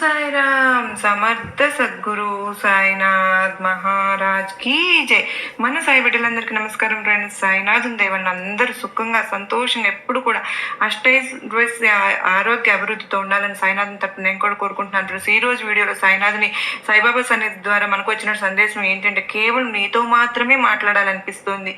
సాయిరామ్ సమర్థ సద్గురు సాయినాథ్ మహారాజ్. కీ జై. మన సాయి బిడ్డలందరికీ నమస్కారం ఫ్రెండ్స్ సాయినాథ్ దేవన్ అందరూ సుఖంగా సంతోషంగా ఎప్పుడు కూడా అష్టైస్ ఆరోగ్య అభివృద్ధితో ఉండాలని సాయినాథన్ తప్పు నేను కూడా కోరుకుంటున్నాను ఫ్రెండ్స్ ఈ రోజు వీడియోలో సాయినాథ్ని సాయిబాబా సన్నిధి ద్వారా మనకు వచ్చిన సందేశం ఏంటంటే కేవలం నీతో మాత్రమే మాట్లాడాలనిపిస్తుంది.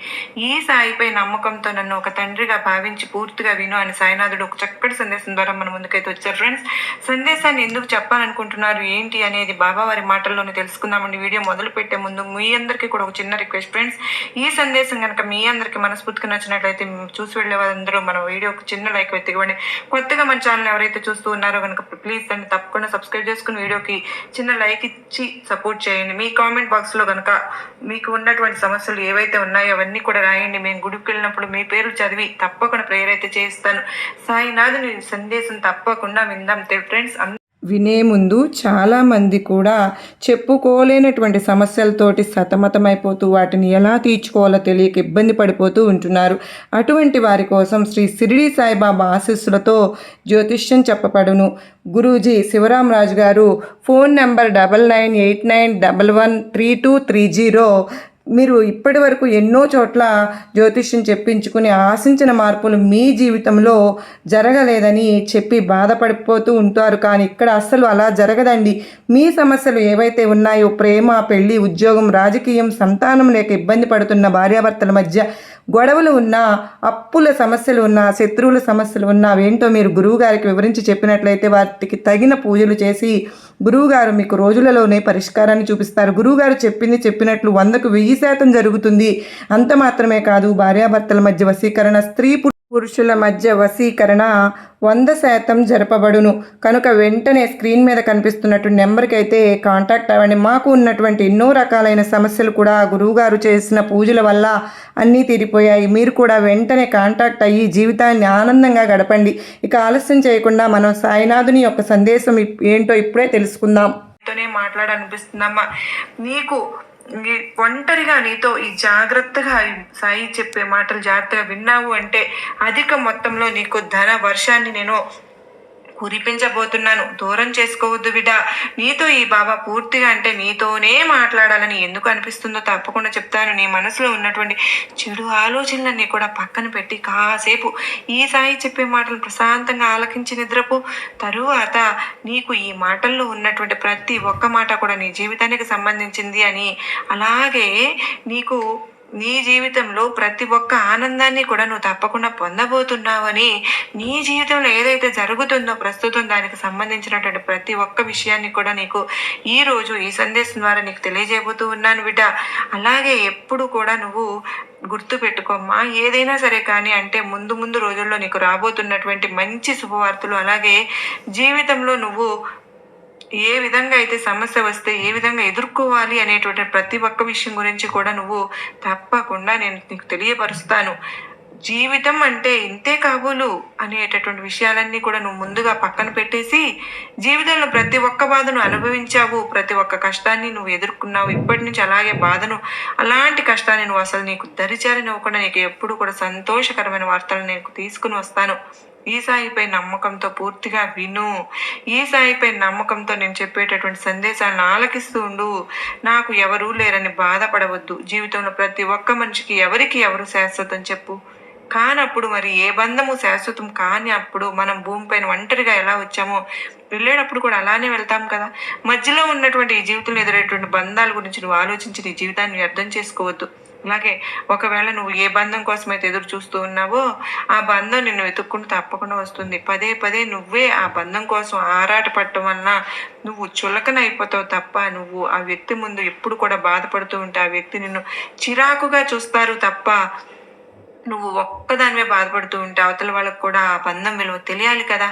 ఈ సాయిపై నమ్మకంతో నన్ను ఒక తండ్రిగా భావించి పూర్తిగా విను అని సాయినాథుడు ఒక చక్కటి సందేశం ద్వారా మన ముందుకైతే వచ్చారు. ఫ్రెండ్స్ సందేశాన్ని ఎందుకు చెప్పాలనుకుంటున్నారు ఏంటి అనేది బాబా వారి మాటల్లోనే తెలుసుకుందామండి. వీడియో మొదలు పెట్టే ముందు మీ అందరికీ కూడా ఒక చిన్న రిక్వెస్ట్ ఫ్రెండ్స్. ఈ సందేశం కనుక మీ అందరికీ మనస్ఫూర్తిగా నచ్చినట్లయితే చూసి వెళ్ళే వాళ్ళందరూ మన వీడియోకి చిన్న లైక్ అయితే కొత్తగా మన ఛానల్ ఎవరైతే చూస్తూ ఉన్నారో కనుక ప్లీజ్ దాన్ని తప్పకుండా సబ్స్క్రైబ్ చేసుకుని వీడియోకి చిన్న లైక్ ఇచ్చి సపోర్ట్ చేయండి. మీ కామెంట్ బాక్స్లో కనుక మీకు ఉన్నటువంటి సమస్యలు ఏవైతే ఉన్నాయో అవన్నీ కూడా రాయండి. మేము గుడికి వెళ్ళినప్పుడు మీ పేరు చదివి తప్పకుండా ప్రేయర్ అయితే చేస్తాను. సాయినాథుని సందేశం తప్పకుండా విందాం. ఫ్రెండ్స్ వినే ముందు చాలామంది కూడా చెప్పుకోలేనటువంటి సమస్యలతోటి సతమతమైపోతూ వాటిని ఎలా తీర్చుకోవాలో తెలియక ఇబ్బంది పడిపోతూ ఉంటున్నారు. అటువంటి వారి కోసం శ్రీ సిరిడి సాయిబాబా ఆశీస్సులతో జ్యోతిష్యం చెప్పబడును. గురూజీ శివరామరాజు గారు phone number double nine eight nine double one three two three zero మీరు ఇప్పటి వరకు ఎన్నో చోట్ల జ్యోతిష్యం చెప్పించుకుని ఆశించిన మార్పులు మీ జీవితంలో జరగలేదని చెప్పి బాధపడిపోతూ ఉంటారు. కానీ ఇక్కడ అస్సలు అలా జరగదండి. మీ సమస్యలు ఏవైతే ఉన్నాయో ప్రేమ పెళ్ళి ఉద్యోగం రాజకీయం సంతానం లేక ఇబ్బంది పడుతున్న భార్యాభర్తల మధ్య గొడవలు ఉన్నా అప్పుల సమస్యలు ఉన్నా శత్రువుల సమస్యలు ఉన్నా అవేంటో మీరు గురువుగారికి వివరించి చెప్పినట్లయితే వాటికి తగిన పూజలు చేసి గురువుగారు మీకు రోజులలోనే పరిష్కారాన్ని చూపిస్తారు. గురువుగారు చెప్పింది చెప్పినట్లు వందకు వెయ్యి శాతం జరుగుతుంది. అంత మాత్రమే కాదు భార్యాభర్తల మధ్య వశీకరణ స్త్రీ పురుషుల మధ్య వశీకరణ వంద శాతం జరపబడును. కనుక వెంటనే స్క్రీన్ మీద కనిపిస్తున్నట్టు నెంబర్కి అయితే కాంటాక్ట్ అవ్వండి. మాకు ఉన్నటువంటి ఎన్నో రకాలైన సమస్యలు కూడా గురువుగారు చేసిన పూజల వల్ల అన్నీ తీరిపోయాయి. మీరు కూడా వెంటనే కాంటాక్ట్ అయ్యి జీవితాన్ని ఆనందంగా గడపండి. ఇక ఆలస్యం చేయకుండా మనం సాయినాథుని యొక్క సందేశం ఏంటో ఇప్పుడే తెలుసుకుందాం. తోనే నీకు ఒంటరిగా నీతో ఈ జాగ్రత్తగా సాయి చెప్పే మాటలు జాగ్రత్తగా విన్నావు అంటే అధిక మొత్తంలో నీకు ధన వర్షాన్ని నేను కురిపించబోతున్నాను. దూరం చేసుకోవద్దు బిడ్డ. నీతో ఈ బాబా పూర్తిగా అంటే నీతోనే మాట్లాడాలని ఎందుకు అనిపిస్తుందో తప్పకుండా చెప్తాను. నీ మనసులో ఉన్నటువంటి చెడు ఆలోచనలన్నీ కూడా పక్కన పెట్టి కాసేపు ఈ సాయి చెప్పే మాటలు ప్రశాంతంగా ఆలకించి నిద్రపో. తరువాత నీకు ఈ మాటల్లో ఉన్నటువంటి ప్రతి ఒక్క మాట కూడా నీ జీవితానికి సంబంధించింది అని అలాగే నీకు నీ జీవితంలో ప్రతి ఒక్క ఆనందాన్ని కూడా నువ్వు తప్పకుండా పొందబోతున్నావని నీ జీవితంలో ఏదైతే జరుగుతుందో ప్రస్తుతం దానికి సంబంధించినటువంటి ప్రతి ఒక్క విషయాన్ని కూడా నీకు ఈ రోజు ఈ సందేశం ద్వారా నీకు తెలియజేయబోతూ ఉన్నాను బిడ్డ. అలాగే ఎప్పుడు కూడా నువ్వు గుర్తు పెట్టుకోమ్మా. ఏదైనా సరే కానీ అంటే ముందు ముందు రోజుల్లో నీకు రాబోతున్నటువంటి మంచి శుభవార్తలు అలాగే జీవితంలో నువ్వు ఏ విధంగా అయితే సమస్య వస్తే ఏ విధంగా ఎదుర్కోవాలి అనేటువంటి ప్రతి ఒక్క విషయం గురించి కూడా నువ్వు తప్పకుండా నేను నీకు తెలియపరుస్తాను. జీవితం అంటే ఇంతే కాబోలు అనేటటువంటి విషయాలన్నీ కూడా నువ్వు ముందుగా పక్కన పెట్టేసి జీవితంలో ప్రతి ఒక్క బాధను అనుభవించావు ప్రతి ఒక్క కష్టాన్ని నువ్వు ఎదుర్కొన్నావు ఇప్పటి నుంచి అలాగే బాధను అలాంటి కష్టాన్ని నువ్వు అసలు నీకు దరిచారనివ్వకుండా నీకు ఎప్పుడు కూడా సంతోషకరమైన వార్తలు నీకు తీసుకుని వస్తాను. ఈ సాయిపై నమ్మకంతో పూర్తిగా విను. ఈ సాయిపై నమ్మకంతో నేను చెప్పేటటువంటి సందేశాలను ఆలకిస్తూ ఉండు. నాకు ఎవరూ లేరని బాధపడవద్దు. జీవితంలో ప్రతి ఒక్క మనిషికి ఎవరికి ఎవరు శాశ్వతం చెప్పు. కానప్పుడు మరి ఏ బంధము శాశ్వతం కాని అప్పుడు మనం భూమిపైన ఒంటరిగా ఎలా వచ్చామో వెళ్ళేటప్పుడు కూడా అలానే వెళ్తాం కదా. మధ్యలో ఉన్నటువంటి ఈ జీవితంలో ఎదురయ్యేటువంటి బంధాల గురించి నువ్వు ఆలోచించి నీ జీవితాన్ని అర్థం చేసుకోవద్దు. అలాగే ఒకవేళ నువ్వు ఏ బంధం కోసం అయితే ఎదురు చూస్తూ ఉన్నావో ఆ బంధం నిన్ను వెతుక్కుంటూ తప్పకుండా వస్తుంది. పదే పదే నువ్వే ఆ బంధం కోసం ఆరాట పడటం వలన నువ్వు చులకన అయిపోతావు తప్ప నువ్వు ఆ వ్యక్తి ముందు ఎప్పుడు కూడా బాధపడుతూ ఉంటే ఆ వ్యక్తి నిన్ను చిరాకుగా చూస్తారు తప్ప నువ్వు ఒక్కదానివే బాధపడుతూ ఉంటే అవతల వాళ్ళకు కూడా ఆ బంధం విలువ తెలియాలి కదా.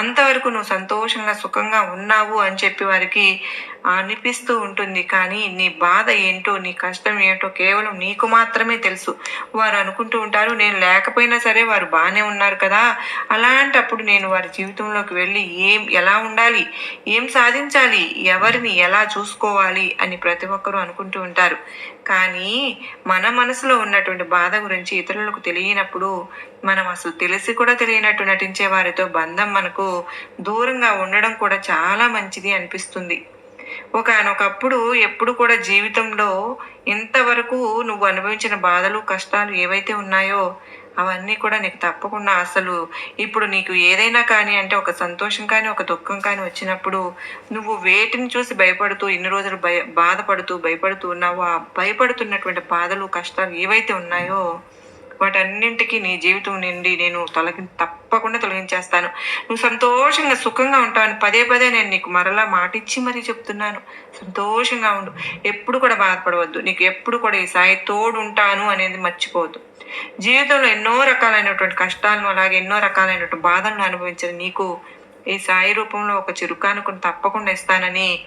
అంతవరకు నువ్వు సంతోషంగా సుఖంగా ఉన్నావు అని చెప్పి వారికి అనిపిస్తూ ఉంటుంది. కానీ నీ బాధ ఏంటో నీ కష్టం ఏంటో కేవలం నీకు మాత్రమే తెలుసు. వారు అనుకుంటూ ఉంటారు నేను లేకపోయినా సరే వారు బాగానే ఉన్నారు కదా. అలాంటప్పుడు నేను వారి జీవితంలోకి వెళ్ళి ఏం ఎలా ఉండాలి? ఏం సాధించాలి? ఎవరిని ఎలా చూసుకోవాలి? అని ప్రతి ఒక్కరూ అనుకుంటూ ఉంటారు. కానీ మన మనసులో ఉన్నటువంటి బాధ గురించి ఇతరులకు తెలియనప్పుడు మనం అసలు తెలిసి కూడా తెలియనట్టు నటించే వారితో బంధం మనకు దూరంగా ఉండడం కూడా చాలా మంచిది అనిపిస్తుంది. ఒకనొకప్పుడు ఎప్పుడు కూడా జీవితంలో ఇంతవరకు నువ్వు అనుభవించిన బాధలు కష్టాలు ఏవైతే ఉన్నాయో అవన్నీ కూడా నీకు తప్పకుండా అసలు ఇప్పుడు నీకు ఏదైనా కానీ అంటే ఒక సంతోషం కానీ ఒక దుఃఖం కానీ వచ్చినప్పుడు నువ్వు వేటిని చూసి భయపడుతూ ఇన్ని రోజులు భయ బాధపడుతూ భయపడుతూ ఉన్నావో ఆ భయపడుతున్నటువంటి బాధలు కష్టాలు ఏవైతే ఉన్నాయో వాటన్నింటికి నీ జీవితం నుండి నేను తొలగి తప్పకుండా తొలగించేస్తాను. నువ్వు సంతోషంగా సుఖంగా ఉంటావని పదే పదే నేను నీకు మరలా మాటిచ్చి మరీ చెప్తున్నాను. సంతోషంగా ఉండు. ఎప్పుడు కూడా బాధపడవద్దు. నీకు ఎప్పుడు కూడా ఈ సాయి తోడు ఉంటాను అనేది మర్చిపోవద్దు. జీవితంలో ఎన్నో రకాలైనటువంటి కష్టాలను అలాగే ఎన్నో రకాలైనటువంటి బాధలను అనుభవించిన నీకు ఈ సాయి రూపంలో ఒక చిరుకానుకుని తప్పకుండా ఇస్తానని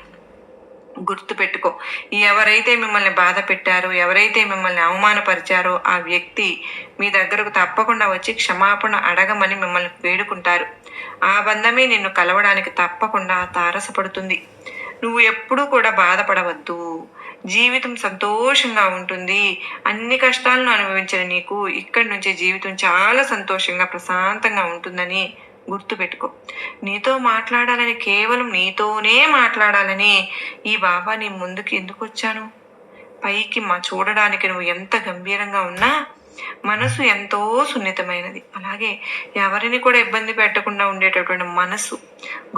గుర్తుపెట్టుకో. ఎవరైతే మిమ్మల్ని బాధ పెట్టారో ఎవరైతే మిమ్మల్ని అవమానపరిచారో ఆ వ్యక్తి మీ దగ్గరకు తప్పకుండా వచ్చి క్షమాపణ అడగమని మిమ్మల్ని వేడుకుంటారు. ఆ బంధమే నిన్ను కలవడానికి తప్పకుండా తారసపడుతుంది. నువ్వు ఎప్పుడూ కూడా బాధపడవద్దు. జీవితం సంతోషంగా ఉంటుంది. అన్ని కష్టాలను అనుభవించిన నీకు ఇక్కడి నుంచి జీవితం చాలా సంతోషంగా ప్రశాంతంగా ఉంటుందని గుర్తుపెట్టుకో. నీతో మాట్లాడాలని కేవలం నీతోనే మాట్లాడాలని ఈ బాబా నీ ముందుకు ఎందుకు వచ్చాను? పైకి మా చూడడానికి నువ్వు ఎంత గంభీరంగా ఉన్నా మనసు ఎంతో సున్నితమైనది. అలాగే ఎవరిని కూడా ఇబ్బంది పెట్టకుండా ఉండేటటువంటి మనసు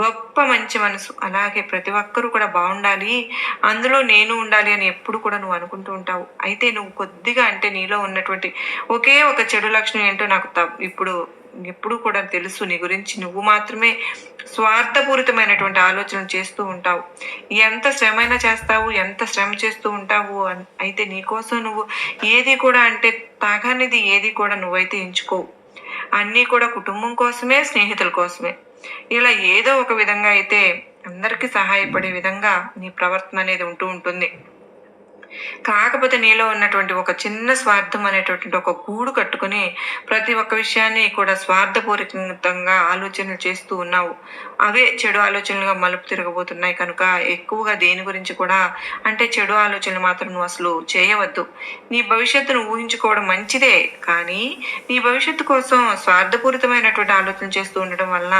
గొప్ప మంచి మనసు. అలాగే ప్రతి ఒక్కరూ కూడా బాగుండాలి అందులో నేను ఉండాలి అని ఎప్పుడు కూడా నువ్వు అనుకుంటూ ఉంటావు. అయితే నువ్వు కొద్దిగా అంటే నీలో ఉన్నటువంటి ఒకే ఒక చెడు లక్షణం ఏంటో నాకు ఇప్పుడు ఎప్పుడు కూడా తెలుసు నీ గురించి. నువ్వు మాత్రమే స్వార్థపూరితమైనటువంటి ఆలోచనలు చేస్తూ ఉంటావు. ఎంత శ్రమైనా చేస్తావు ఎంత శ్రమ చేస్తూ ఉంటావు అయితే నీకోసం నువ్వు ఏది కూడా అంటే తాగనిది ఏది కూడా నువ్వైతే ఎంచుకోవు. అన్నీ కూడా కుటుంబం కోసమే స్నేహితుల కోసమే. ఇలా ఏదో ఒక విధంగా అయితే అందరికీ సహాయపడే విధంగా నీ ప్రవర్తన అనేది ఉంటూ ఉంటుంది. కాకపోతే నీలో ఉన్నటువంటి ఒక చిన్న స్వార్థం అనేటటువంటి ఒక గూడు కట్టుకుని ప్రతి ఒక్క విషయాన్ని కూడా స్వార్థపూరితంగా ఆలోచనలు చేస్తూ ఉన్నావు. అవే చెడు ఆలోచనలుగా మలుపు తిరగబోతున్నాయి. కనుక ఎక్కువగా దేని గురించి కూడా అంటే చెడు ఆలోచనలు మాత్రం నువ్వు అసలు చేయవద్దు. నీ భవిష్యత్తును ఊహించుకోవడం మంచిదే. కానీ నీ భవిష్యత్తు కోసం స్వార్థపూరితమైనటువంటి ఆలోచన చేస్తూ ఉండడం వలన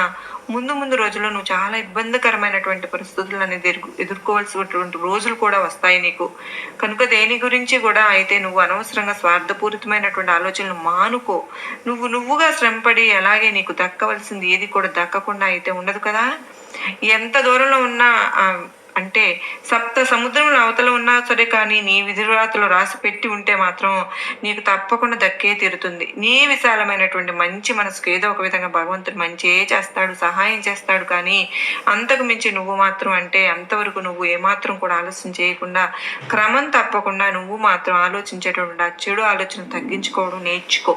ముందు ముందు రోజుల్లో నువ్వు చాలా ఇబ్బందికరమైనటువంటి పరిస్థితులు అనేది ఎదుర్కోవాల్సినటువంటి రోజులు కూడా వస్తాయి నీకు. కనుక దేని గురించి కూడా అయితే నువ్వు అనవసరంగా స్వార్థపూరితమైనటువంటి ఆలోచనలు మానుకో. నువ్వు నువ్వుగా శ్రమపడి అలాగే నీకు దక్కవలసింది ఏది కూడా దక్కకుండా అయితే ఉండదు కదా. ఎంత దూరంలో ఉన్నా అంటే సప్త సముద్రంలో అవతల ఉన్నా సరే కానీ నీ విధిరాతలో రాసి పెట్టి ఉంటే మాత్రం నీకు తప్పకుండా దక్కే తీరుతుంది. నీ విశాలమైనటువంటి మంచి మనసుకు ఏదో ఒక విధంగా భగవంతుడు మంచి చేస్తాడు సహాయం చేస్తాడు కానీ అంతకు మించి నువ్వు మాత్రం అంటే అంతవరకు నువ్వు ఏమాత్రం కూడా ఆలోచన చేయకుండా క్రమం తప్పకుండా నువ్వు మాత్రం ఆలోచించేటువంటి ఆ చెడు ఆలోచన తగ్గించుకోవడం నేర్చుకో.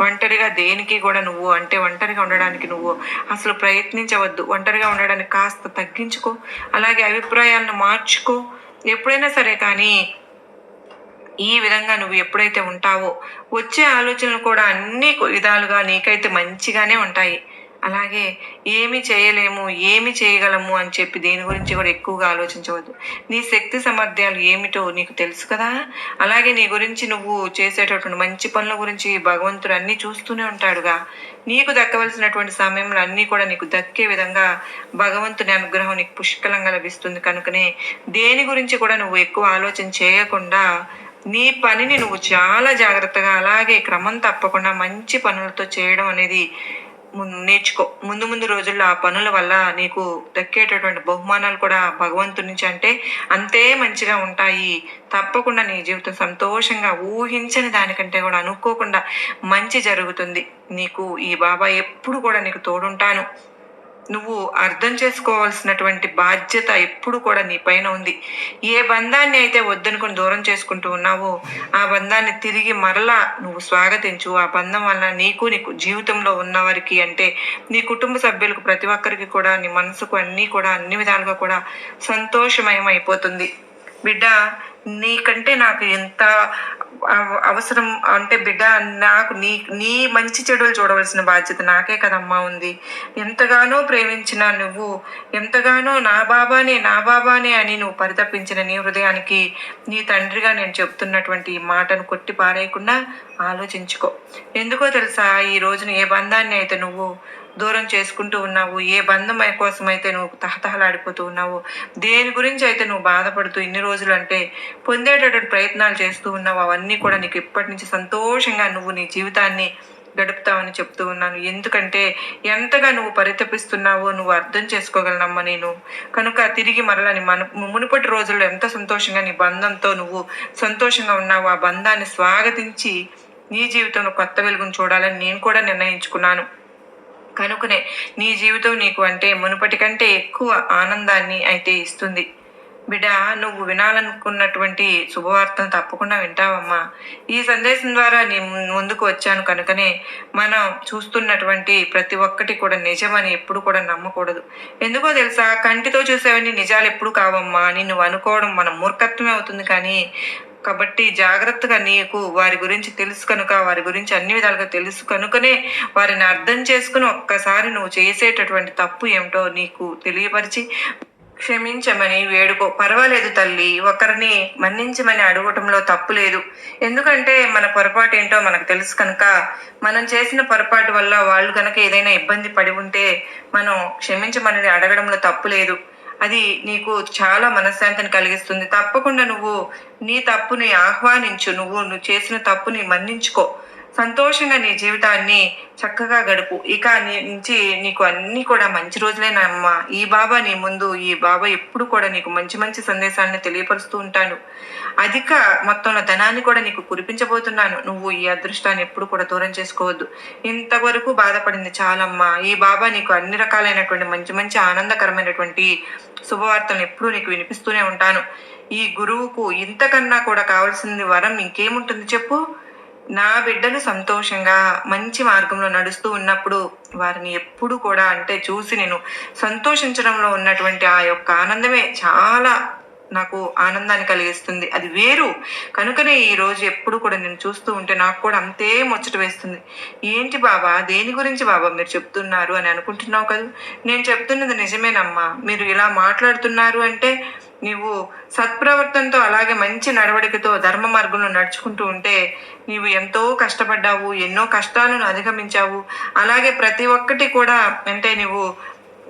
ఒంటరిగా దేనికి కూడా నువ్వు అంటే ఒంటరిగా ఉండడానికి నువ్వు అసలు ప్రయత్నించవద్దు. ఒంటరిగా ఉండడానికి కాస్త తగ్గించుకో. అలాగే అభిప్రాయాలను మార్చుకో. ఎప్పుడైనా సరే కానీ ఈ విధంగా నువ్వు ఎప్పుడైతే ఉంటావో వచ్చే ఆలోచనలు కూడా అన్ని విధాలుగా నీకైతే మంచిగానే ఉంటాయి. అలాగే ఏమి చేయలేము ఏమి చేయగలము అని చెప్పి దేని గురించి కూడా ఎక్కువగా ఆలోచించవద్దు. నీ శక్తి సామర్థ్యాలు ఏమిటో నీకు తెలుసు కదా? అలాగే నీ గురించి నువ్వు చేసేటటువంటి మంచి పనుల గురించి భగవంతుడు అన్నీ చూస్తూనే ఉంటాడుగా. నీకు దక్కవలసినటువంటి సమయంలో అన్నీ కూడా నీకు దక్కే విధంగా భగవంతుని అనుగ్రహం నీకు పుష్కలంగా లభిస్తుంది. కనుకనే దేని గురించి కూడా నువ్వు ఎక్కువ ఆలోచన చేయకుండా నీ పనిని నువ్వు చాలా జాగ్రత్తగా అలాగే క్రమం తప్పకుండా మంచి పనులతో చేయడం అనేది నేర్చుకో ముందు ముందు రోజుల్లో ఆ పనుల వల్ల నీకు దక్కేటటువంటి బహుమానాలు కూడా భగవంతుడి నుంచి అంటే అంతే మంచిగా ఉంటాయి. తప్పకుండా నీ జీవితం సంతోషంగా ఊహించని దానికంటే కూడా అనుకోకుండా మంచి జరుగుతుంది. నీకు ఈ బాబా ఎప్పుడు కూడా నీకు తోడుంటాను. నువ్వు అర్థం చేసుకోవాల్సినటువంటి బాధ్యత ఎప్పుడు కూడా నీ పైన ఉంది. ఏ బంధాన్ని అయితే వద్దనుకుని దూరం చేసుకుంటూ ఉన్నావో ఆ బంధాన్ని తిరిగి మరలా నువ్వు స్వాగతించు. ఆ బంధం వల్ల నీకు నీకు జీవితంలో ఉన్నవారికి అంటే నీ కుటుంబ సభ్యులకు ప్రతి ఒక్కరికి కూడా నీ మనసుకు అన్నీ కూడా అన్ని విధాలుగా కూడా సంతోషమయం అయిపోతుంది బిడ్డ నీకంటే నాకు ఎంత అవసరం అంటే బిడ్డ నాకు నీ నీ మంచి చెడులు చూడవలసిన బాధ్యత నాకే కదమ్మా ఉంది. ఎంతగానో ప్రేమించిన నువ్వు ఎంతగానో నా బాబానే నా బాబానే అని నువ్వు పరితపించిన నీ హృదయానికి నీ తండ్రిగా నేను చెప్తున్నటువంటి ఈ మాటను కొట్టి పారేయకుండా ఆలోచించుకో. ఎందుకో తెలుసా? ఈ రోజున ఏ బంధాన్ని అయితే నువ్వు దూరం చేసుకుంటూ ఉన్నావు. ఏ బంధం కోసం అయితే నువ్వు తహతహలాడిపోతూ ఉన్నావు? దేని గురించి అయితే నువ్వు బాధపడుతూ ఇన్ని రోజులు అంటే పొందేటటువంటి ప్రయత్నాలు చేస్తూ ఉన్నావు? అవన్నీ కూడా నీకు ఇప్పటి నుంచి సంతోషంగా నువ్వు నీ జీవితాన్ని గడుపుతావని చెప్తూ ఉన్నాను. ఎందుకంటే ఎంతగా నువ్వు పరితపిస్తున్నావో నువ్వు అర్థం చేసుకోగలనమ్మా నేను. కనుక తిరిగి మరలా నీ మన మునుపటి రోజుల్లో ఎంత సంతోషంగా నీ బంధంతో నువ్వు సంతోషంగా ఉన్నావు ఆ బంధాన్ని స్వాగతించి నీ జీవితంలో కొత్త వెలుగును చూడాలని నేను కూడా నిర్ణయించుకున్నాను. కనుకనే నీ జీవితం నీకు అంటే మునుపటి కంటే ఎక్కువ ఆనందాన్ని అయితే ఇస్తుంది. బిడ్డ నువ్వు వినాలనుకున్నటువంటి శుభవార్తను తప్పకుండా వింటావమ్మా. ఈ సందేశం ద్వారా నీ ముందుకు వచ్చాను కనుకనే మనం చూస్తున్నటువంటి ప్రతి ఒక్కటి కూడా నిజమని ఎప్పుడు కూడా నమ్మకూడదు. ఎందుకో తెలుసా కంటితో చూసేవన్నీ నిజాలు ఎప్పుడు కావమ్మా. అని నువ్వు అనుకోవడం మన మూర్ఖత్వమే అవుతుంది కానీ కాబట్టి జాగ్రత్తగా నీకు వారి గురించి తెలుసు కనుక వారి గురించి అన్ని విధాలుగా తెలుసు కనుకనే వారిని అర్థం చేసుకుని ఒక్కసారి నువ్వు చేసేటటువంటి తప్పు ఏమిటో నీకు తెలియపరిచి క్షమించమని వేడుకో. పర్వాలేదు తల్లి ఒకరిని మన్నించమని అడగటంలో తప్పు లేదు. ఎందుకంటే మన పొరపాటు ఏంటో మనకు తెలుసు కనుక మనం చేసిన పొరపాటు వల్ల వాళ్ళు కనుక ఏదైనా ఇబ్బంది పడి ఉంటే మనం క్షమించమని అడగడంలో తప్పు లేదు. అది నీకు చాలా మనశ్శాంతిని కలిగిస్తుంది. తప్పకుండా నువ్వు నీ తప్పుని ఆహ్వానించు. నువ్వు నువ్వు చేసిన తప్పుని మన్నించుకో. సంతోషంగా నీ జీవితాన్ని చక్కగా గడుపు. ఇక నీ నుంచి నీకు అన్ని కూడా మంచి రోజులేనమ్మా ఈ బాబా నీ ముందు ఈ బాబా ఎప్పుడు కూడా నీకు మంచి మంచి సందేశాలను తెలియపరుస్తూ ఉంటాను అధిక మొత్తంలో ధనాన్ని కూడా నీకు కురిపించబోతున్నాను. నువ్వు ఈ అదృష్టాన్ని ఎప్పుడు కూడా దూరం చేసుకోవద్దు. ఇంతవరకు బాధపడింది చాలమ్మా. ఈ బాబా నీకు అన్ని రకాలైనటువంటి మంచి మంచి ఆనందకరమైనటువంటి శుభవార్తలను ఎప్పుడూ నీకు వినిపిస్తూనే ఉంటాను. ఈ గురువుకు ఇంతకన్నా కూడా కావాల్సింది వరం ఇంకేముంటుంది చెప్పు? నా బిడ్డలు సంతోషంగా మంచి మార్గంలో నడుస్తూ ఉన్నప్పుడు వారిని ఎప్పుడు కూడా అంటే చూసి నేను సంతోషించడంలో ఉన్నటువంటి ఆ యొక్క ఆనందమే చాలా నాకు ఆనందాన్ని కలిగిస్తుంది. అది వేరు. కనుకనే ఈ రోజు ఎప్పుడు కూడా నేను చూస్తూ ఉంటే నాకు కూడా అంతే ముచ్చట వేస్తుంది. ఏంటి బాబా? దేని గురించి బాబా మీరు చెప్తున్నారు అని అనుకుంటున్నావు కదా? నేను చెప్తున్నది నిజమేనమ్మా. మీరు ఇలా మాట్లాడుతున్నారు అంటే నీవు సత్ప్రవర్తనతో అలాగే మంచి నడవడికతో ధర్మ మార్గంలో నడుచుకుంటూ ఉంటే నీవు ఎంతో కష్టపడ్డావు ఎన్నో కష్టాలను అధిగమించావు. అలాగే ప్రతి ఒక్కటి కూడా అంటే నువ్వు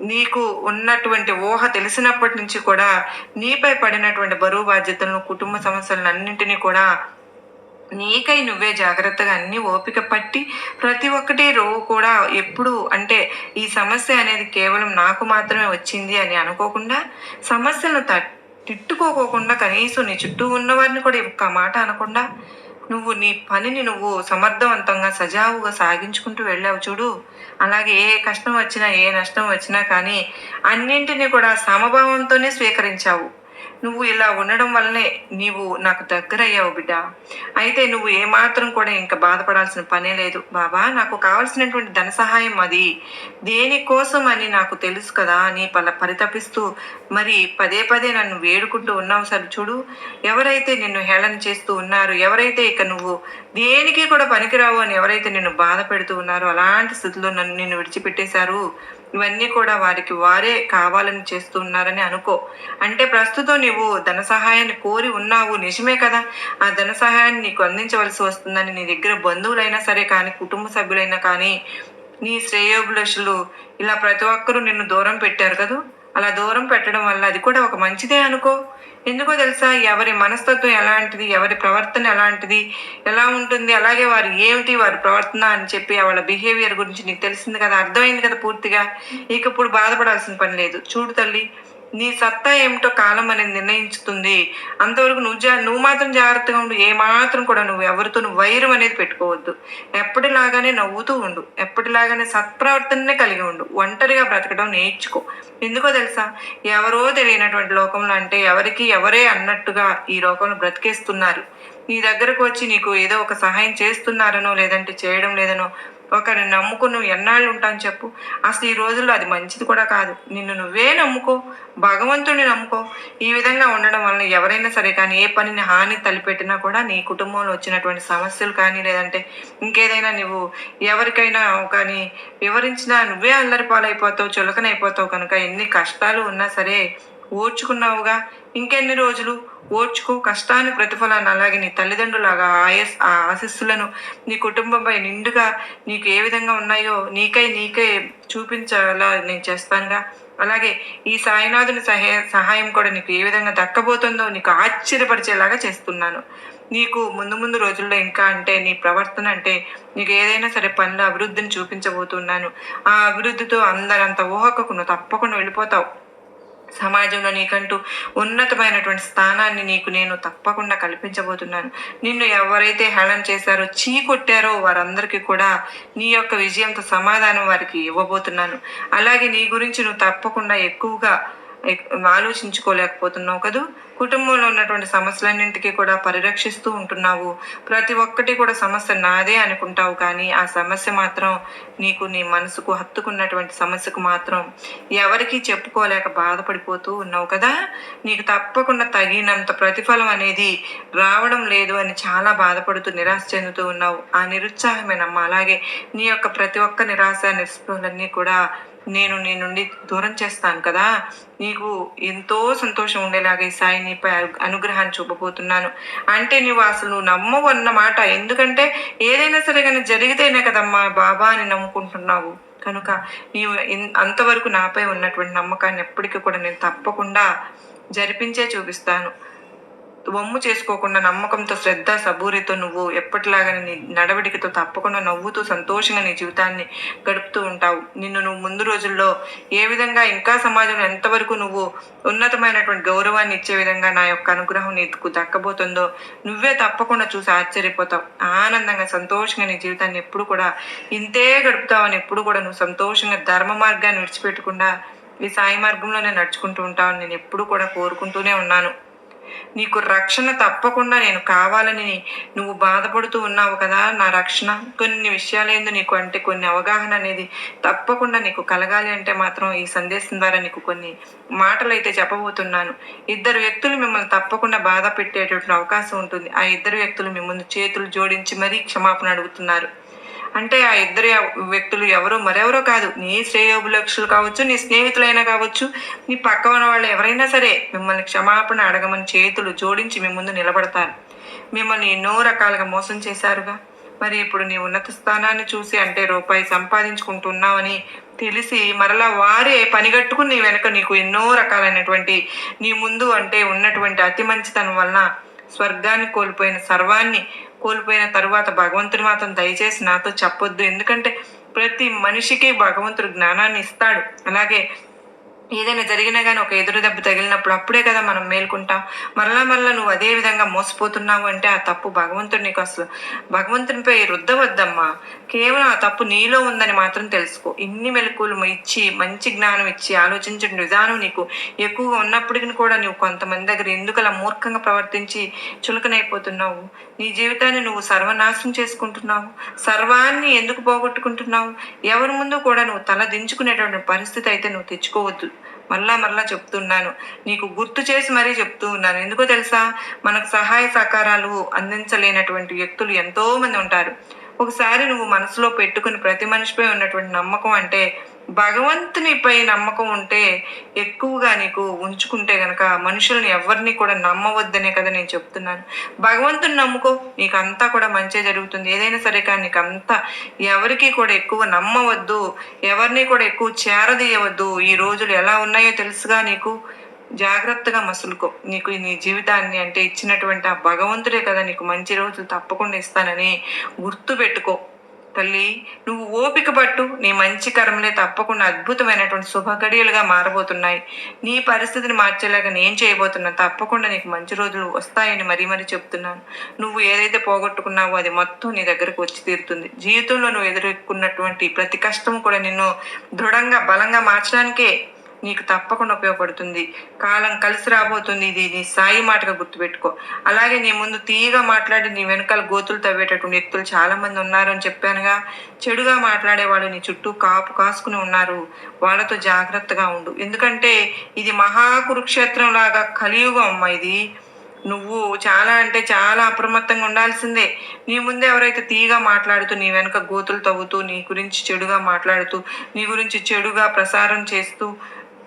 నీకు ఉన్నటువంటి ఊహ తెలిసినప్పటి నుంచి కూడా నీపై పడినటువంటి బరువు బాధ్యతలను కుటుంబ సమస్యలను అన్నింటినీ కూడా నీకై నువ్వే జాగ్రత్తగా అన్ని ఓపిక పట్టి ప్రతి ఒక్కటి రో కూడా ఎప్పుడు అంటే ఈ సమస్య అనేది కేవలం నాకు మాత్రమే వచ్చింది అని అనుకోకుండా సమస్యలను తిట్టుకోకోకుండా కనీసం నీ చుట్టూ ఉన్న వారిని కూడా ఒక్క మాట అనకుండా నువ్వు నీ పనిని నువ్వు సమర్థవంతంగా సజావుగా సాగించుకుంటూ వెళ్ళావు చూడు. అలాగే ఏ కష్టం వచ్చినా ఏ నష్టం వచ్చినా కానీ అన్నింటినీ కూడా సమభావంతోనే స్వీకరించావు. నువ్వు ఇలా ఉండడం వల్లనే నీవు నాకు దగ్గర అయ్యావు బిడ్డ. అయితే నువ్వు ఏమాత్రం కూడా ఇంకా బాధపడాల్సిన పనే లేదు. బాబా నాకు కావలసినటువంటి ధన సహాయం అది. దేనికోసం అని నాకు తెలుసు కదా అని పల పరితపిస్తూ మరి పదే పదే నన్ను వేడుకుంటూ ఉన్నావు సార్ చూడు. ఎవరైతే నిన్ను హేళన చేస్తూ ఉన్నారు ఎవరైతే ఇక నువ్వు దేనికి కూడా పనికిరావు అని ఎవరైతే నిన్ను బాధ పెడుతూ ఉన్నారో అలాంటి స్థితిలో నన్ను నిన్ను విడిచిపెట్టేశారు. ఇవన్నీ కూడా వారికి వారే కావాలని చేస్తున్నారని అనుకో. అంటే ప్రస్తుతం నీవు ధన సహాయాన్ని కోరి ఉన్నావు నిజమే కదా? ఆ ధన సహాయాన్ని నీకు అందించవలసి వస్తుందని నీ దగ్గర బంధువులైనా సరే కానీ కుటుంబ సభ్యులైనా కానీ నీ శ్రేయోభిలాషులు ఇలా ప్రతి ఒక్కరూ నిన్ను దూరం పెట్టారు కదా? అలా దూరం పెట్టడం వల్ల అది కూడా ఒక మంచిదే అనుకో. ఎందుకో తెలుసా? ఎవరి మనస్తత్వం ఎలాంటిది? ఎవరి ప్రవర్తన ఎలాంటిది? ఎలా ఉంటుంది? అలాగే వారు ఏమిటి? వారి ప్రవర్తన అని చెప్పి వాళ్ళ బిహేవియర్ గురించి నీకు తెలిసింది కదా? అర్థమైంది కదా పూర్తిగా? ఇక ఇప్పుడు బాధపడాల్సిన పని లేదు. చూడు తల్లి నీ సత్తా ఏమిటో కాలం అనేది నిర్ణయించుతుంది. అంతవరకు నువ్వు జా నువ్వు మాత్రం జాగ్రత్తగా ఉండు. ఏమాత్రం కూడా నువ్వు ఎవరితో నువ్వు వైరం అనేది పెట్టుకోవద్దు. ఎప్పటిలాగానే నవ్వుతూ ఉండు. ఎప్పటిలాగానే సత్ప్రవర్తననే కలిగి ఉండు. ఒంటరిగా బ్రతకడం నేర్చుకో. ఎందుకో తెలుసా? ఎవరో తెలియనటువంటి లోకంలో అంటే ఎవరికి ఎవరే అన్నట్టుగా ఈ లోకంలో బ్రతికేస్తున్నారు. నీ దగ్గరకు వచ్చి నీకు ఏదో ఒక సహాయం చేస్తున్నారనో లేదంటే చేయడం లేదనో ఒకరిని నమ్ముకుని నువ్వు ఎన్నాళ్ళు ఉంటాను చెప్పు. అసలు ఈ రోజుల్లో అది మంచిది కూడా కాదు. నిన్ను నువ్వే నమ్ముకో భగవంతుడిని నమ్ముకో. ఈ విధంగా ఉండడం వలన ఎవరైనా సరే కానీ ఏ పనిని హాని తలిపెట్టినా కూడా నీ కుటుంబంలో వచ్చినటువంటి సమస్యలు కానీ లేదంటే ఇంకేదైనా నువ్వు ఎవరికైనా కానీ వివరించినా నువ్వే అల్లరి పాలైపోతావు చులకనైపోతావు కనుక ఎన్ని కష్టాలు ఉన్నా సరే ఓర్చుకున్నావుగా. ఇంకెన్ని రోజులు? ఓర్చుకో కష్టాన్ని ప్రతిఫలాన్ని అలాగే నీ తల్లిదండ్రులాగా ఆయస్ ఆ ఆశస్సులను నీ కుటుంబంపై నిండుగా నీకు ఏ విధంగా ఉన్నాయో నీకై నీకే చూపించాలా నేను చేస్తానుగా అలాగే ఈ సాయినాథుని సహాయ సహాయం కూడా నీకు ఏ విధంగా దక్కబోతుందో నీకు ఆశ్చర్యపరిచేలాగా చేస్తున్నాను. నీకు ముందు ముందు రోజుల్లో ఇంకా అంటే నీ ప్రవర్తన అంటే నీకు ఏదైనా సరే పనుల అభివృద్ధిని చూపించబోతున్నాను. ఆ అభివృద్ధితో అందరంత ఊహకు నువ్వు తప్పకుండా వెళ్ళిపోతావు. సమాజంలో నీకంటూ ఉన్నతమైనటువంటి స్థానాన్ని నీకు నేను తప్పకుండా కల్పించబోతున్నాను. నిన్ను ఎవరైతే హేళన చేశారో చీ కొట్టారో వారందరికీ కూడా నీ యొక్క విజయంతో సమాధానం వారికి ఇవ్వబోతున్నాను. అలాగే నీ గురించి నువ్వు తప్పకుండా ఎక్కువగా ఆలోచించుకోలేకపోతున్నావు కదూ? కుటుంబంలో ఉన్నటువంటి సమస్యలన్నింటికీ కూడా పరిరక్షిస్తూ ఉంటున్నావు. ప్రతి ఒక్కటి కూడా సమస్య నాదే అనుకుంటావు కానీ ఆ సమస్య మాత్రం నీకు నీ మనసుకు హత్తుకున్నటువంటి సమస్యకు మాత్రం ఎవరికీ చెప్పుకోలేక బాధపడిపోతూ ఉన్నావు కదా? నీకు తప్పకుండా తగినంత ప్రతిఫలం అనేది రావడం లేదు అని చాలా బాధపడుతూ నిరాశ చెందుతూ ఉన్నావు. ఆ నిరుత్సాహమేనమ్మా. అలాగే నీ యొక్క ప్రతి ఒక్క నిరాశ నిస్పృహలన్నీ కూడా నేను నీ నుండి దూరం చేస్తాను కదా. నీకు ఎంతో సంతోషం ఉండేలాగా ఈ సాయి నీపై అను- అనుగ్రహాన్ని చూపబోతున్నాను. అంటే నువ్వు అసలు నువ్వు నమ్మవు అన్నమాట ఎందుకంటే ఏదైనా సరే కానీ జరిగితేనే కదమ్మా బాబా అని నమ్ముకుంటున్నావు. కనుక నీవు అంతవరకు నాపై ఉన్నటువంటి నమ్మకాన్ని ఎప్పటికీ కూడా నేను తప్పకుండా జరిపించే చూపిస్తాను. వమ్ము చేసుకోకుండా నమ్మకంతో శ్రద్ధ సబూరితో నువ్వు ఎప్పటిలాగా నీ నడవడికతో తప్పకుండా నవ్వుతూ సంతోషంగా నీ జీవితాన్ని గడుపుతూ ఉంటావు. నిన్ను నువ్వు ముందు రోజుల్లో ఏ విధంగా ఇంకా సమాజంలో ఎంతవరకు నువ్వు ఉన్నతమైనటువంటి గౌరవాన్ని ఇచ్చే విధంగా నా యొక్క అనుగ్రహం నీకు దక్కబోతుందో నువ్వే తప్పకుండా చూసి ఆశ్చర్యపోతావు. ఆనందంగా సంతోషంగా నీ జీవితాన్ని ఎప్పుడు కూడా ఇంతే గడుపుతావని ఎప్పుడు కూడా నువ్వు సంతోషంగా ధర్మ మార్గాన్ని విడిచిపెట్టకుండా ఈ సాయి మార్గంలోనే నడుచుకుంటూ ఉంటావని నేను ఎప్పుడు కూడా కోరుకుంటూనే ఉన్నాను. నీకు రక్షణ తప్పకుండా నేను కావాలని నువ్వు బాధపడుతూ ఉన్నావు కదా. నా రక్షణ కొన్ని విషయాలేందు నీకు అంటే కొన్ని అవగాహన అనేది తప్పకుండా నీకు కలగాలి అంటే మాత్రం ఈ సందేశం ద్వారా నీకు కొన్ని మాటలు అయితే చెప్పబోతున్నాను. ఇద్దరు వ్యక్తులు మిమ్మల్ని తప్పకుండా బాధ పెట్టేటటువంటి అవకాశం ఉంటుంది. ఆ ఇద్దరు వ్యక్తులు మీ ముందు చేతులు జోడించి మరీ క్షమాపణ అడుగుతున్నారు. అంటే ఆ ఇద్దరు వ్యక్తులు ఎవరో మరెవరో కాదు. నీ శ్రేయోభిలక్షులు కావచ్చు నీ స్నేహితులైనా కావచ్చు నీ పక్క ఉన్న వాళ్ళు ఎవరైనా సరే మిమ్మల్ని క్షమాపణ అడగమని చేతులు జోడించి మీ ముందు నిలబడతారు. మిమ్మల్ని ఎన్నో రకాలుగా మోసం చేశారుగా. మరి ఇప్పుడు నీ ఉన్నత స్థానాన్ని చూసి అంటే రూపాయి సంపాదించుకుంటున్నావని తెలిసి మరలా వారే పనిగట్టుకుని నీ వెనక నీకు ఎన్నో రకాలైనటువంటి నీ ముందు అంటే ఉన్నటువంటి అతి మంచితనం వలన స్వర్గాన్ని కోల్పోయిన సర్వాన్ని కోల్పోయిన తరువాత భగవంతుడు మాత్రం దయచేసి నాతో చెప్పొద్దు. ఎందుకంటే ప్రతి మనిషికి భగవంతుడు జ్ఞానాన్ని ఇస్తాడు. అలాగే ఏదైనా జరిగినా కానీ ఒక ఎదురు దెబ్బ తగిలినప్పుడు అప్పుడే కదా మనం మేల్కుంటాం. మరలా మరలా నువ్వు అదే విధంగా మోసపోతున్నావు అంటే ఆ తప్పు భగవంతుడి నీకు అసలు భగవంతునిపై రుద్దవద్దమ్మా. కేవలం ఆ తప్పు నీలో ఉందని మాత్రం తెలుసుకో. ఇన్ని మెలకువలు ఇచ్చి మంచి జ్ఞానం ఇచ్చి ఆలోచించిన విధానం నీకు ఎక్కువగా ఉన్నప్పటికీ కూడా నువ్వు కొంతమంది దగ్గర ఎందుకు అలా మూర్ఖంగా ప్రవర్తించి చులకనైపోతున్నావు? నీ జీవితాన్ని నువ్వు సర్వనాశనం చేసుకుంటున్నావు. సర్వాన్ని ఎందుకు పోగొట్టుకుంటున్నావు? ఎవరి ముందు కూడా నువ్వు తల దించుకునేటువంటి పరిస్థితి అయితే నువ్వు తెచ్చుకోవద్దు. మళ్ళా మళ్ళా చెప్తున్నాను. నీకు గుర్తు చేసి మరీ చెప్తూ ఉన్నాను. ఎందుకో తెలుసా? మనకు సహాయ సహకారాలు అందించలేనటువంటి వ్యక్తులు ఎంతోమంది ఉంటారు. ఒకసారి నువ్వు మనసులో పెట్టుకుని ప్రతి మనిషిపై ఉన్నటువంటి నమ్మకం అంటే భగవంతునిపై నమ్మకం ఉంటే ఎక్కువగా నీకు ఉంచుకుంటే గనక మనుషుల్ని ఎవరిని కూడా నమ్మవద్దనే కదా నేను చెప్తున్నాను. భగవంతుని నమ్ముకో నీకు అంతా కూడా మంచి జరుగుతుంది. ఏదైనా సరే కానీ నీకు అంతా ఎవరికి కూడా ఎక్కువ నమ్మవద్దు ఎవరిని కూడా ఎక్కువ చేరదీయవద్దు. ఈ రోజులు ఎలా ఉన్నాయో తెలుసుగా నీకు? జాగ్రత్తగా మసులుకో. నీకు నీ జీవితాన్ని అంటే ఇచ్చినటువంటి ఆ భగవంతుడే కదా నీకు మంచి రోజులు తప్పకుండా ఇస్తానని గుర్తు పెట్టుకో తల్లి నువ్వు ఓపిక పట్టు. నీ మంచి కర్మలే తప్పకుండా అద్భుతమైనటువంటి శుభగడియలుగా మారబోతున్నాయి. నీ పరిస్థితిని మార్చేలాగా నేను చేయబోతున్నా. తప్పకుండా నీకు మంచి రోజులు వస్తాయని మరీ మరీ చెప్తున్నాను. నువ్వు ఏదైతే పోగొట్టుకున్నావో అది మొత్తం నీ దగ్గరకు వచ్చి తీరుతుంది. జీవితంలో నువ్వు ఎదుర్కొన్నటువంటి ప్రతి కష్టం కూడా నిన్ను దృఢంగా బలంగా మార్చడానికే నీకు తప్పకుండా ఉపయోగపడుతుంది. కాలం కలిసి రాబోతుంది. ఇది నీ సాయి మాటగా గుర్తుపెట్టుకో. అలాగే నీ ముందు తీయగా మాట్లాడి నీ వెనకాల గోతులు తవ్వేటటువంటి వ్యక్తులు చాలామంది ఉన్నారని చెప్పానుగా. చెడుగా మాట్లాడే వాళ్ళు నీ చుట్టూ కాపు కాసుకుని ఉన్నారు. వాళ్ళతో జాగ్రత్తగా ఉండు. ఎందుకంటే ఇది మహాకురుక్షేత్రం లాగా కలియుగం అమ్మ ఇది. నువ్వు చాలా అంటే చాలా అప్రమత్తంగా ఉండాల్సిందే. నీ ముందే ఎవరైతే తీగా మాట్లాడుతూ నీ వెనక గోతులు తవ్వుతూ నీ గురించి చెడుగా మాట్లాడుతూ నీ గురించి చెడుగా ప్రసారం చేస్తూ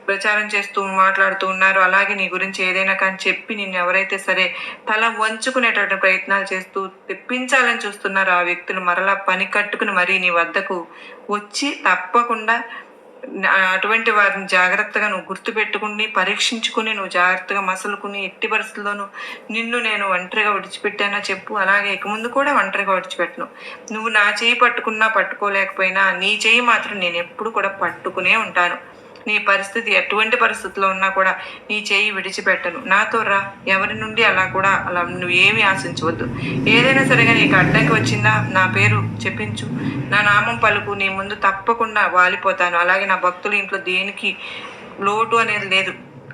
ప్రచారం చేస్తూ మాట్లాడుతూ ఉన్నారు. అలాగే నీ గురించి ఏదైనా కానీ చెప్పి నిన్ను ఎవరైతే సరే తల వంచుకునేటటువంటి ప్రయత్నాలు చేస్తూ తెప్పించాలని చూస్తున్నారో ఆ వ్యక్తులు మరలా పని కట్టుకుని మరీ నీ వద్దకు వచ్చి తప్పకుండా అటువంటి వారిని జాగ్రత్తగా నువ్వు గుర్తుపెట్టుకుని పరీక్షించుకుని నువ్వు జాగ్రత్తగా మసలుకుని ఎట్టి పరిస్థితుల్లోనూ నిన్ను నేను ఒంటరిగా విడిచిపెట్టానా చెప్పు. అలాగే ఇక ముందు కూడా ఒంటరిగా విడిచిపెట్టను. నువ్వు నా చేయి పట్టుకున్నా పట్టుకోలేకపోయినా నీ చేయి మాత్రం నేను ఎప్పుడు కూడా పట్టుకునే ఉంటాను. నీ పరిస్థితి ఎటువంటి పరిస్థితిలో ఉన్నా కూడా నీ చేయి విడిచిపెట్టను. నాతో రా. ఎవరి నుండి అలా కూడా అలా నువ్వు ఏమీ ఆశించవద్దు. ఏదైనా సరేగా నీకు అడ్డంకి వచ్చిందా? నా పేరు చెప్పించు. నా నామం పలుకు. నీ ముందు తప్పకుండా వాలిపోతాను. అలాగే నా భక్తుల ఇంట్లో దేనికి లోటు అనేది లేదు.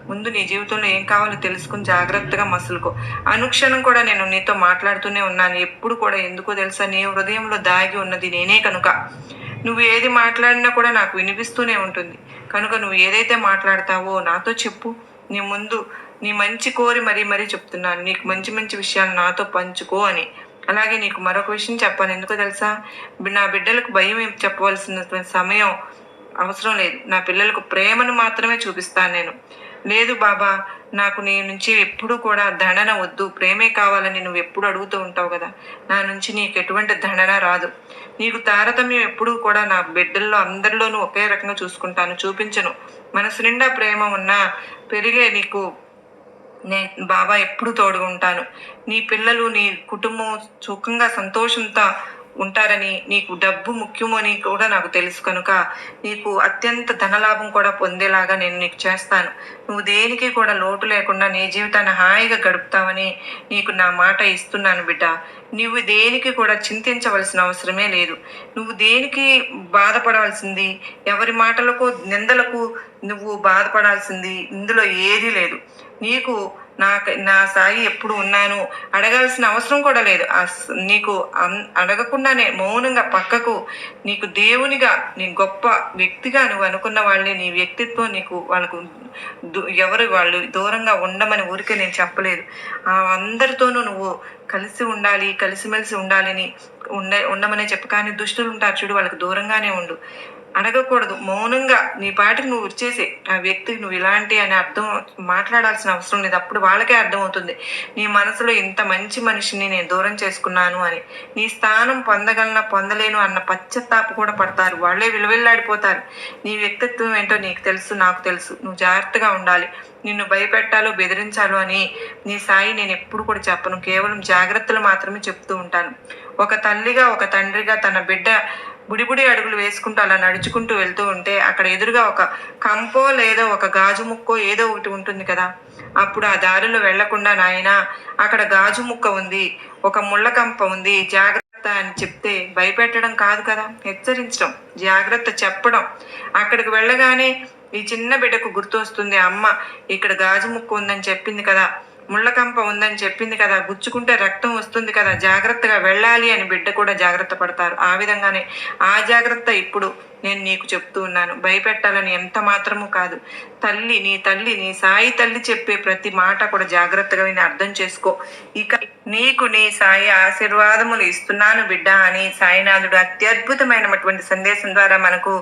ముందు నీ జీవితంలో ఏం కావాలో తెలుసుకుని జాగ్రత్తగా మసులుకో. అనుక్షణం కూడా నేను నీతో మాట్లాడుతూనే ఉన్నాను. ఎప్పుడు కూడా ఎందుకో తెలుసా? నీ హృదయంలో దాగి ఉన్నది నేనే కనుక. నువ్వు ఏది మాట్లాడినా కూడా నాకు వినిపిస్తూనే ఉంటుంది. కనుక నువ్వు ఏదైతే మాట్లాడతావో నాతో చెప్పు. నీ ముందు నీ మంచి కోరి మరీ మరీ చెప్తున్నాను. నీకు మంచి మంచి విషయాలు నాతో పంచుకో అని. అలాగే నీకు మరొక విషయం చెప్పాను ఎందుకో తెలుసా? నా బిడ్డలకు భయం చెప్పవలసిన చెప్పవలసినటువంటి సమయం అవసరం లేదు. నా పిల్లలకు ప్రేమను మాత్రమే చూపిస్తాను నేను. లేదు బాబా నాకు నీ నుంచి ఎప్పుడు కూడా దండన వద్దు. ప్రేమే కావాలని నువ్వు ఎప్పుడు అడుగుతూ ఉంటావు కదా. నా నుంచి నీకు ఎటువంటి దండన రాదు. నీకు తారతమ్యం ఎప్పుడూ కూడా నా బిడ్డల్లో అందరిలోనూ ఒకే రకంగా చూసుకుంటాను చూపించను. మనసు నిండా ప్రేమ ఉన్నా పెరిగే నీకు నే బాబా ఎప్పుడు తోడుగుంటాను నీ పిల్లలు నీ కుటుంబం సుఖంగా సంతోషంతో ఉంటారని నీకు డబ్బు ముఖ్యమని కూడా నాకు తెలుసు కనుక నీకు అత్యంత ధనలాభం కూడా పొందేలాగా నేను నీకు చేస్తాను. నువ్వు దేనికి కూడా లోటు లేకుండా నీ జీవితాన్ని హాయిగా గడుపుతావని నీకు నా మాట ఇస్తున్నాను బిడ్డ. నువ్వు దేనికి కూడా చింతించవలసిన అవసరమే లేదు. నువ్వు దేనికి బాధపడవలసింది ఎవరి మాటలకు నిందలకు నువ్వు బాధపడాల్సింది? ఇందులో ఏదీ లేదు. నీకు నా నా సాయి ఎప్పుడు ఉన్నాను అడగాల్సిన అవసరం కూడా లేదు. నీకు అడగకుండానే మౌనంగా పక్కకు నీకు దేవునిగా నీ గొప్ప వ్యక్తిగా నువ్వు అనుకున్న వాళ్ళని నీ వ్యక్తిత్వం నీకు వాళ్ళకు దు- ఎవరు వాళ్ళు దూరంగా ఉండమని ఊరికే నేను చెప్పలేదు. ఆ అందరితోనూ నువ్వు కలిసి ఉండాలి కలిసిమెలిసి ఉండాలని ఉండ ఉండమనే చెప్పు. కానీ దుష్టులు ఉంటారు చూడు వాళ్ళకి దూరంగానే ఉండు. అడగకూడదు. మౌనంగా నీ పాటికి నువ్వు వచ్చేసి. ఆ వ్యక్తికి నువ్వు ఇలాంటి అని అర్థం మాట్లాడాల్సిన అవసరం లేదు. అప్పుడు వాళ్ళకే అర్థమవుతుంది. నీ మనసులో ఇంత మంచి మనిషిని నేను దూరం చేసుకున్నాను అని. నీ స్థానం పొందగలన పొందలేను అన్న పశ్చత్తాప కూడా పడతారు. వాళ్ళే విలువెల్లాడిపోతారు. నీ వ్యక్తిత్వం ఏంటో నీకు తెలుసు నాకు తెలుసు. నువ్వు జాగ్రత్తగా ఉండాలి. నిన్ను భయపెట్టాలో బెదిరించాలో అని నీ సాయి నేను ఎప్పుడు కూడా చెప్పను. కేవలం జాగ్రత్తలు మాత్రమే చెప్తూ ఉంటాను. ఒక తల్లిగా ఒక తండ్రిగా తన బిడ్డ బుడిబుడి అడుగులు వేసుకుంటూ అలా నడుచుకుంటూ వెళ్తూ ఉంటే అక్కడ ఎదురుగా ఒక కంపో లేదో ఒక గాజు ముక్కో ఏదో ఒకటి ఉంటుంది కదా. అప్పుడు ఆ దారిలో వెళ్ళకుండా నాయన అక్కడ గాజు ముక్క ఉంది ఒక ముళ్ళ కంప ఉంది జాగ్రత్త అని చెప్తే భయపెట్టడం కాదు కదా హెచ్చరించడం జాగ్రత్త చెప్పడం. అక్కడికి వెళ్ళగానే ఈ చిన్న బిడ్డకు గుర్తు వస్తుంది అమ్మ ఇక్కడ గాజు ముక్క ఉందని చెప్పింది కదా. ముళ్ళకంప ఉందని చెప్పింది కదా గుచ్చుకుంటే రక్తం వస్తుంది కదా జాగ్రత్తగా వెళ్ళాలి అని బిడ్డ కూడా జాగ్రత్త పడతారు. ఆ విధంగానే ఆ జాగ్రత్త ఇప్పుడు నేను నీకు చెప్తూ ఉన్నాను. భయపెట్టాలని ఎంత మాత్రము కాదు. తల్లి నీ తల్లి నీ సాయి తల్లి చెప్పే ప్రతి మాట కూడా జాగ్రత్తగా నేను అర్థం చేసుకో. ఇక నీకు నీ సాయి ఆశీర్వాదములు ఇస్తున్నాను బిడ్డ అని సాయినాథుడు అత్యద్భుతమైనటువంటి సందేశం ద్వారా మనకు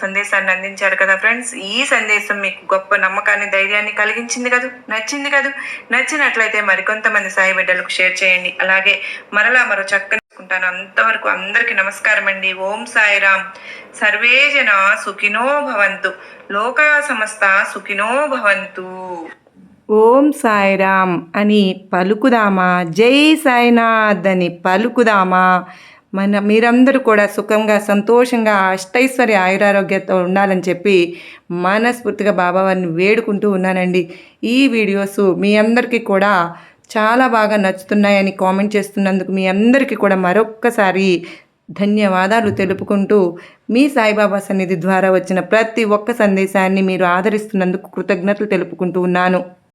సందేశాన్ని అందించారు కదా ఫ్రెండ్స్. ఈ సందేశం మీకు గొప్ప నమ్మకాన్ని ధైర్యాన్ని కలిగించింది కదా? నచ్చింది కదా? నచ్చినట్లయితే మరికొంతమంది సాయి బిడ్డలకు షేర్ చేయండి. అలాగే మరలా మరో చక్కని అంతవరకు అందరికీ నమస్కారం అండి. ఓం సాయిరామ్ సర్వే జన సుఖినో భవంతు. లోకా సమస్త సుఖినో భవంతు. ఓం సాయిరామ్ అని పలుకుదామా? జై సాయినాథ్ అని పలుకుదామా? మన మీరందరూ కూడా సుఖంగా సంతోషంగా అష్టైశ్వర్య ఆయురారోగ్యంతో ఉండాలని చెప్పి మనస్ఫూర్తిగా బాబావారిని వేడుకుంటూ ఉన్నానండి. ఈ వీడియోస్ మీ అందరికీ కూడా చాలా బాగా నచ్చుతున్నాయని కామెంట్ చేస్తున్నందుకు మీ అందరికీ కూడా మరొక్కసారి ధన్యవాదాలు తెలుపుకుంటూ మీ సాయిబాబా సన్నిధి ద్వారా వచ్చిన ప్రతి ఒక్క సందేశాన్ని మీరు ఆదరిస్తున్నందుకు కృతజ్ఞతలు తెలుపుకుంటూ ఉన్నాను.